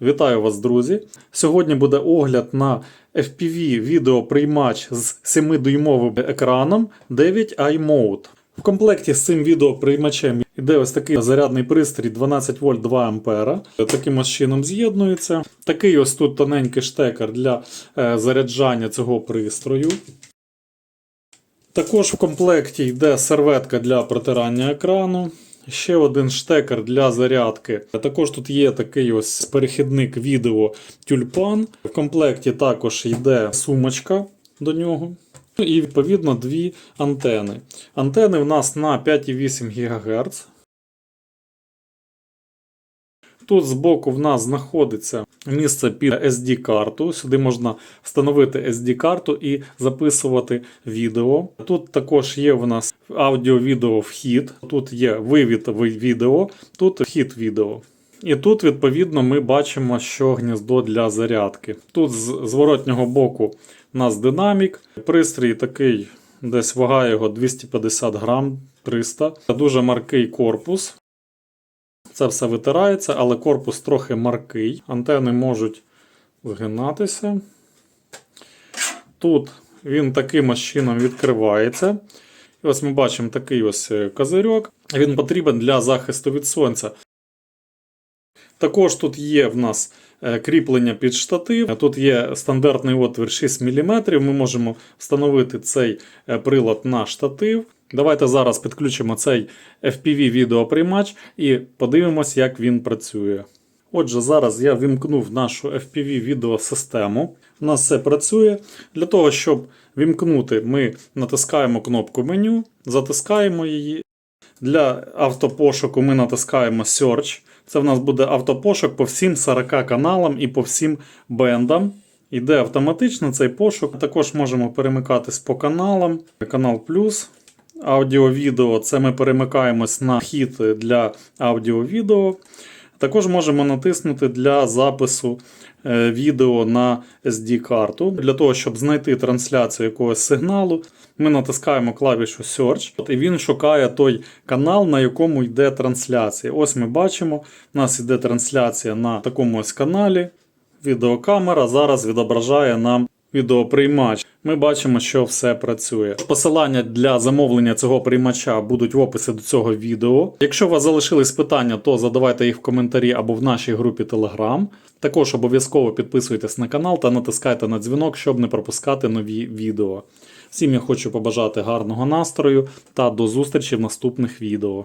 Вітаю вас, друзі! Сьогодні буде огляд на FPV відеоприймач з 7-дюймовим екраном 9i Mode. В комплекті з цим відеоприймачем йде ось такий зарядний пристрій 12 вольт 2 ампера. Таким ось чином з'єднується. Такий ось тут тоненький штекер для е, заряджання цього пристрою. Також в комплекті йде серветка для протирання екрану. Ще один штекер для зарядки. Також тут є такий ось перехідник відео тюльпан. В комплекті також йде сумочка до нього. Ну І відповідно дві антени. Антени в нас на 5,8 ГГц. Тут збоку в нас знаходиться місце під SD-карту. Сюди можна встановити SD-карту і записувати відео. Тут також є в нас аудіо-відео вхід, тут є вивід відео, тут вхід відео. І тут, відповідно, ми бачимо, що гніздо для зарядки. Тут з зворотнього боку у нас динамік. Пристрій такий, десь вага його 250 грам 300. Дуже маркий корпус. Це все витирається, але корпус трохи маркий. Антени можуть згинатися. Тут він таким чином відкривається. І ось ми бачимо такий ось козирьок. Він потрібен для захисту від сонця. Також тут є в нас е, кріплення під штатив. Тут є стандартний отвір 6 мм. Ми можемо встановити цей е, прилад на штатив. Давайте зараз підключимо цей FPV відеоприймач і подивимось, як він працює. Отже, зараз я вімкнув нашу FPV відеосистему. У нас все працює. Для того, щоб вімкнути, ми натискаємо кнопку меню, затискаємо її. Для автопошуку ми натискаємо Search. Це в нас буде автопошук по всім 40 каналам і по всім бендам. Іде автоматично цей пошук. Також можемо перемикатись по каналам. Канал плюс. Аудіо-відео це ми перемикаємось на вхід для аудіо-відео. Також можемо натиснути для запису е, відео на SD-карту. Для того, щоб знайти трансляцію якогось сигналу, ми натискаємо клавішу Search, і він шукає той канал, на якому йде трансляція. Ось ми бачимо, у нас йде трансляція на такому ось каналі. Відеокамера зараз відображає нам відеоприймач. Ми бачимо, що все працює. Посилання для замовлення цього приймача будуть в описі до цього відео. Якщо у вас залишились питання, то задавайте їх в коментарі або в нашій групі Telegram. Також обов'язково підписуйтесь на канал та натискайте на дзвінок, щоб не пропускати нові відео. Всім я хочу побажати гарного настрою та до зустрічі в наступних відео.